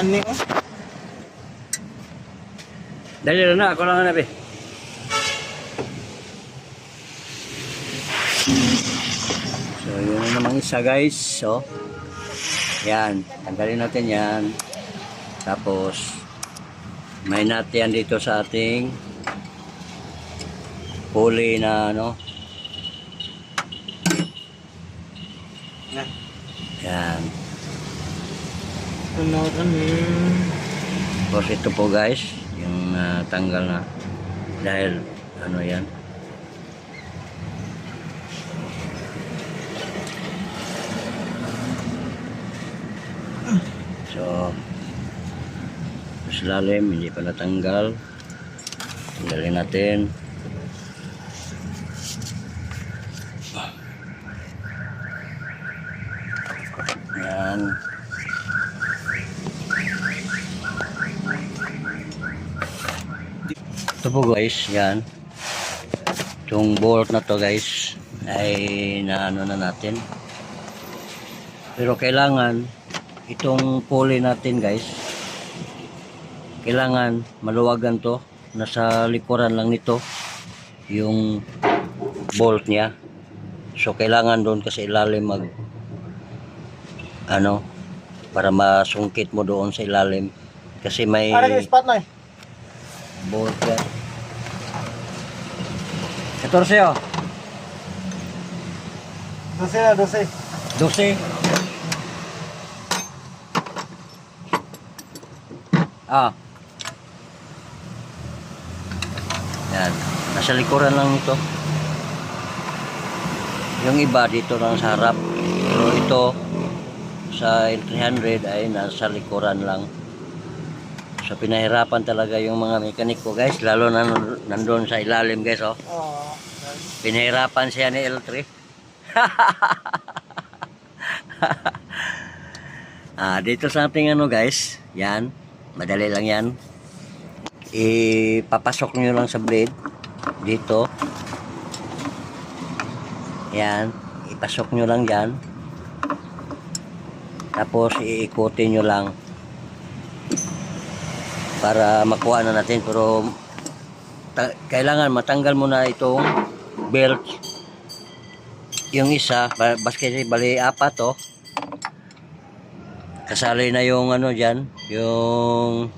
Kani oh. Dali na ako lang na be. So, yun na namang isa guys. So, yan. Tanggalin natin yan. Tapos, may yan dito sa ating pulley na ano. Yan. Yan. Ano kani? Tapos ito po guys, yung ah, tanggal na. Dahil, ano yan. So, mas lalim, hindi pa natanggal. Tanggalin natin. Yan. Ito po guys, yan. Itong bolt na to guys ay naano na natin. Pero kailangan itong pulley natin guys kailangan maluwagan to nasa likuran lang nito yung bolt niya so kailangan doon kasi ilalim mag ano para masungkit mo doon sa ilalim kasi may spot na eh. Yan 14 oh 12 na 12. 12 Ah. Yan. Nasa likuran lang ito. Yung iba dito lang sa harap. Pero ito sa L300 ay nasa likuran lang. So pinahirapan talaga yung mga mekaniko guys. Lalo na nandun sa ilalim guys oh. Oh. Pinahirapan siya ni L3. ah, dito sa ating ano guys, yan, madali lang yan. Ipapasok nyo lang sa blade, dito. Yan, ipasok nyo lang yan. Tapos iikutin nyo lang para makuha na natin pero kailangan matanggal mo na itong belt. Yung isa ba- basket bali apat to kasali na yung ano dyan yung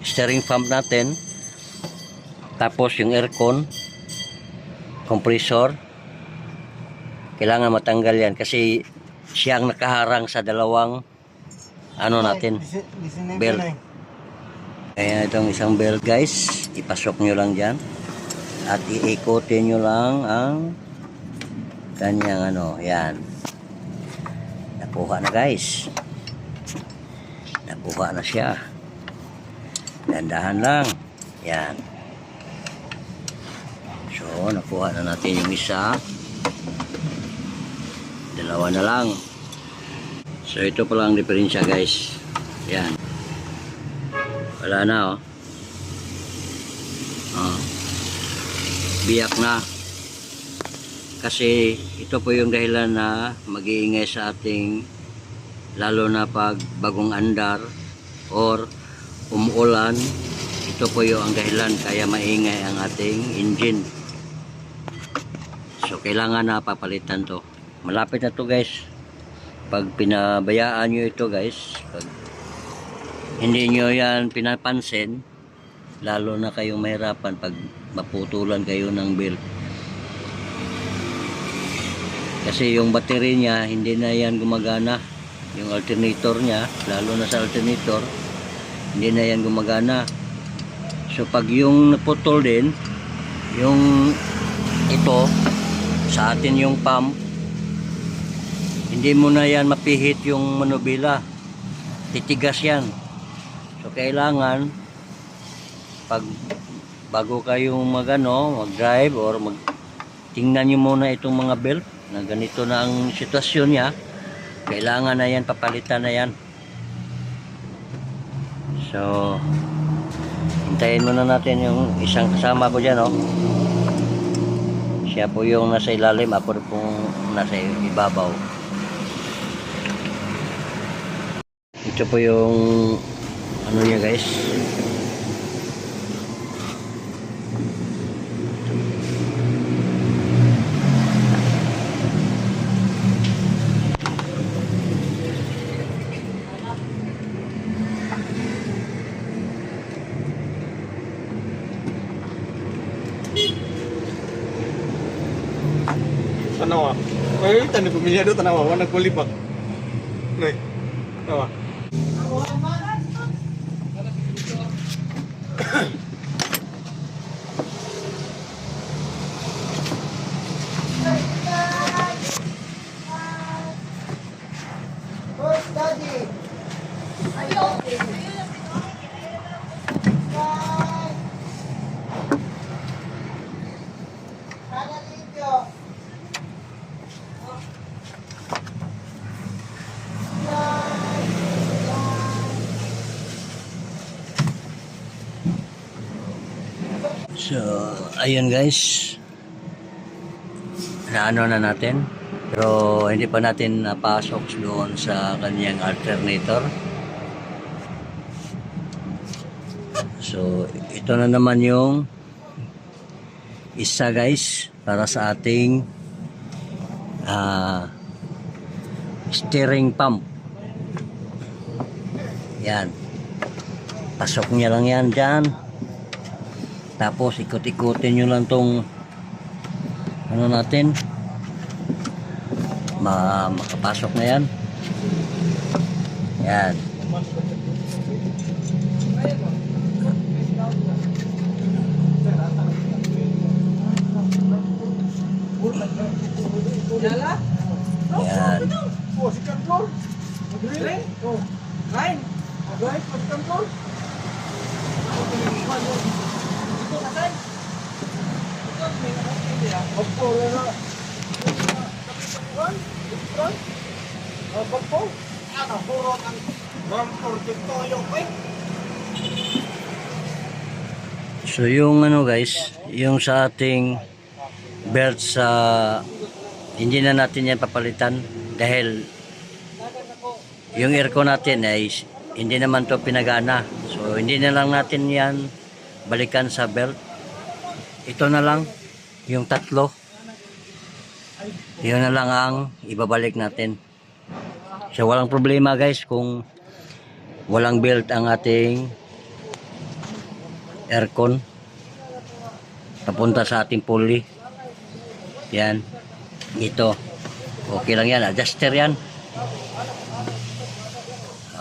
steering pump natin. Tapos yung aircon compressor. Kailangan matanggal yan kasi siyang nakaharang sa dalawang ano natin Belt. Kaya itong isang belt guys, ipasok nyo lang dyan. At iikotin nyo lang ang kanyang ano, yan. Nakuha na guys. Nakuha na siya. Dandahan lang. Yan. So, nakuha na natin yung isa. Dalawa na lang. So, ito pala ang diferensya guys. Yan. Wala na oh. Oh. Biyak na. Kasi ito po yung dahilan na mag-iingay sa ating lalo na pag bagong andar or umuulan. Ito po yung ang dahilan kaya maingay ang ating engine. So kailangan na papalitan to. Malapit na to guys. Pag pinabayaan nyo ito guys, pag hindi nyo yan pinapansin lalo na kayong mahirapan pag maputulan kayo ng belt kasi yung battery niya hindi na yan gumagana. Yung alternator niya lalo na sa alternator hindi na yan gumagana. So pag yung naputol din yung ito sa atin yung pump hindi mo na yan mapihit yung manubila. Titigas yan So kailangan pag bago kayo magano, mag-drive or mag tingnan niyo muna itong mga belt na ganito na ang sitwasyon niya. Kailangan na yan papalitan na yan. So hintayin muna natin yung isang kasama ko diyan, oh. Siya po yung nasa ilalim, ako pong nasa ibabaw. Ito po yung ano niya guys. Tanawa. Ay, tani pamilyado tanawa. Wala nagkulipak. Nay. Tanawa. Ayun guys. Naano na natin. Pero hindi pa natin napasok doon sa kanyang alternator. So, ito na naman yung isa guys para sa ating ah, steering pump. Yan. Pasok niya lang yan dyan. Tapos ikot-ikutin nyo lang tong ano natin ma makapasok na. Yan. Yan. Opo. Ano, puro Rampor dito yung eh. So yung ano guys, yung sa ating belt sa hindi na natin yan papalitan dahil yung aircon natin ay hindi naman to pinagana. So hindi na lang natin yan balikan sa belt. Ito na lang yung tatlo. Yun na lang ang ibabalik natin. So walang problema guys kung walang belt ang ating aircon papunta sa ating pulley. Yan. Ito. Okay lang yan. Adjuster yan.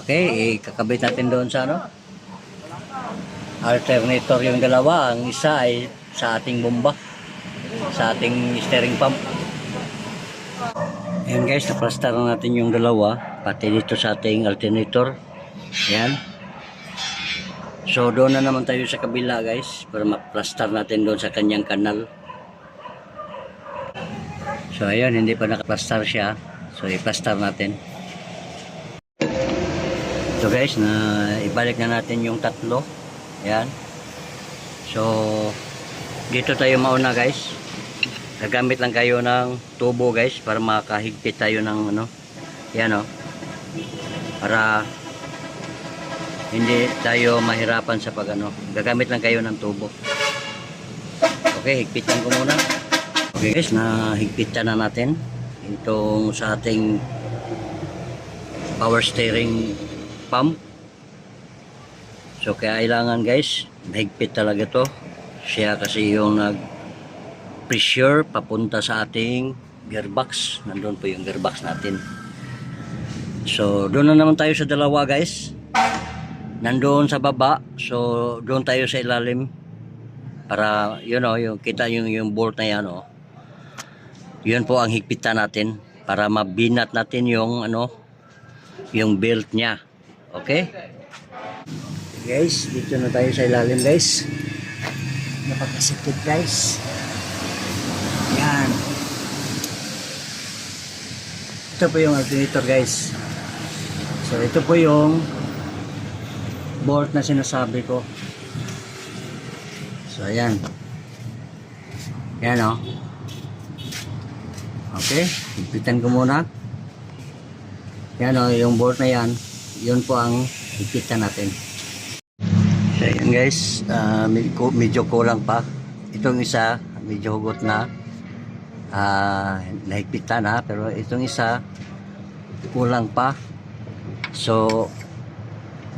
Okay ikakabit natin doon sa ano? Alternator yung dalawa. Ang isa ay sa ating bomba. Sa ating steering pump Ayan guys, naplastar na natin yung dalawa, pati dito sa ating alternator. Yan. So doon na naman tayo sa kabila guys, para maplastar natin doon sa kanyang kanal. So ayun, hindi pa nakaplastar siya. So iplastar natin. So guys, na ibalik na natin yung tatlo. Yan. So dito tayo mauna guys. Gagamit lang kayo ng tubo guys para makahigpit tayo ng ano. Yan oh. Para hindi tayo mahirapan sa pag ano. Gagamit lang kayo ng tubo. Okay, higpitan ko muna. Okay guys, na higpitan na natin itong sa ating power steering pump. So kailangan guys, mahigpit talaga to. Siya kasi yung nag pressure papunta sa ating gearbox. Nandun po yung gearbox natin. So, doon na naman tayo sa dalawa guys. Nandoon sa baba. So, doon tayo sa ilalim. Para, you know, yung, kita yung, yung bolt na yan, oh. Yun po ang higpitan natin. Para mabinat natin yung, ano, yung belt niya. Okay? Guys, dito na tayo sa ilalim guys. Napagkasikip guys. Ito po yung alternator guys. So ito po yung bolt na sinasabi ko. So ayan. Yan o. Okay. Higpitan ko muna. Yan o. Yung bolt na yan. Yun po ang higpitan natin. Ayan guys, ku- medyo kulang pa. Itong isa, medyo hugot na. Ah, nahigpitan na, pero itong isa, kulang pa. So,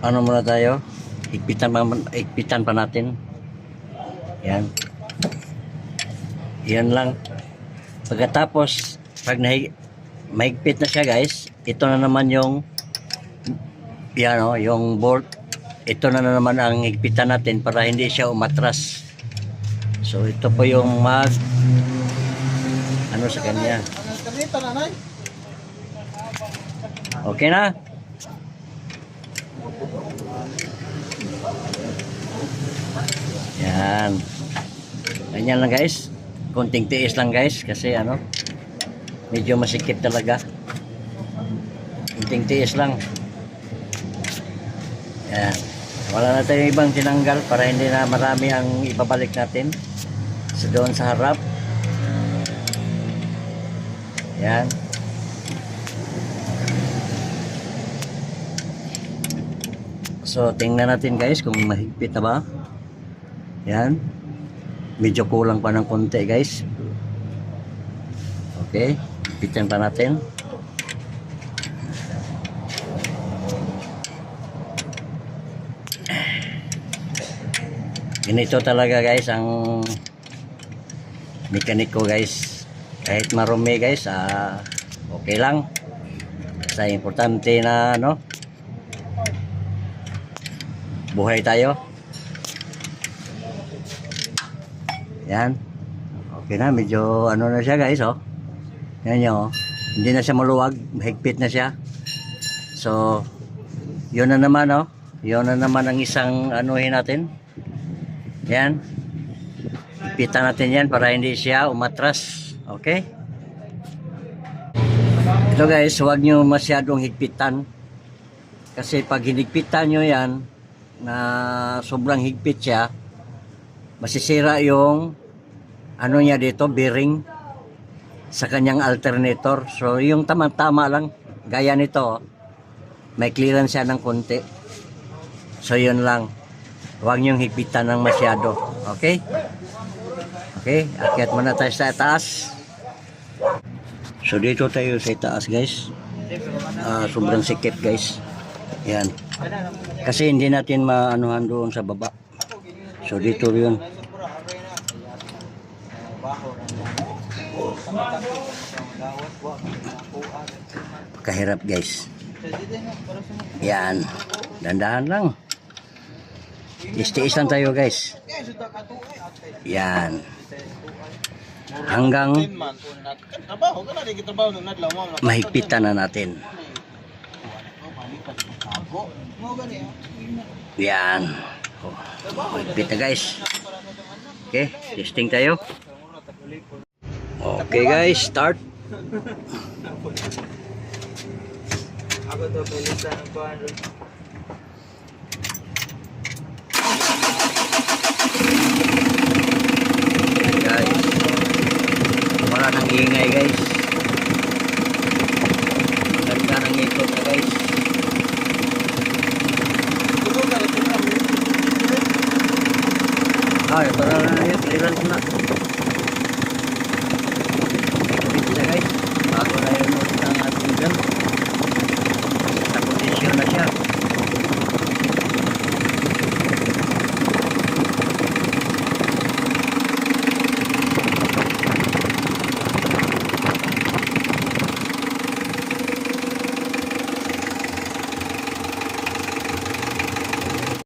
ano muna tayo? Higpitan pa, higpitan pa natin. Yan. Yan lang. Pagkatapos, pag nahi, mahigpit na siya guys, ito na naman yung yan o, yung bolt ito na, na naman ang higpitan natin para hindi siya umatras so ito po yung mag ano sa kanya? Okay na? Yan. Ganyan lang guys. Konting tiis lang guys kasi ano medyo masikip talaga. Konting tiis lang. Yan. Wala na tayong ibang tinanggal para hindi na marami ang ibabalik natin sa doon sa harap yan So, tingnan natin guys kung mahigpit na ba. Yan. Medyo kulang pa ng konti guys. Okay. Higpitan pa natin. Ganito talaga guys ang mekaniko guys. Kahit marumi guys, ah, okay lang. Sa importante na ano, buhay tayo. Yan. Okay na, medyo ano na siya guys, oh. Yan nyo, oh. Hindi na siya maluwag, mahigpit na siya. So, yun na naman, oh. Yun na naman ang isang anuhin natin. Yan. Higpitan natin yan para hindi siya umatras. Okay? Ito guys, huwag nyo masyadong higpitan. Kasi pag hinigpitan nyo yan, na sobrang higpit siya, masisira yung ano niya dito, bearing sa kanyang alternator. So, yung tama-tama lang, gaya nito, may clearance siya ng konti. So, yun lang. Huwag niyong higpitan ng masyado. Okay? Okay, akyat muna tayo sa taas. So, dito tayo sa taas, guys. Ah, sobrang sikip, guys. Yan. Kasi hindi natin maanuhan doon sa baba. So dito yun. Kahirap guys. Yan. Dandahan lang. Tiis-tiis lang tayo guys. Yan. Hanggang mahigpitan na natin. Yan. Oh, mahigpit na guys. Okay, testing tayo. Okay guys, start. Ako to pilisan ng. Yan, guys. Wala nang ingay guys. Ganda ng ikot na guys. Ay, para na yun, clearance na. Na guys. Bago na yun.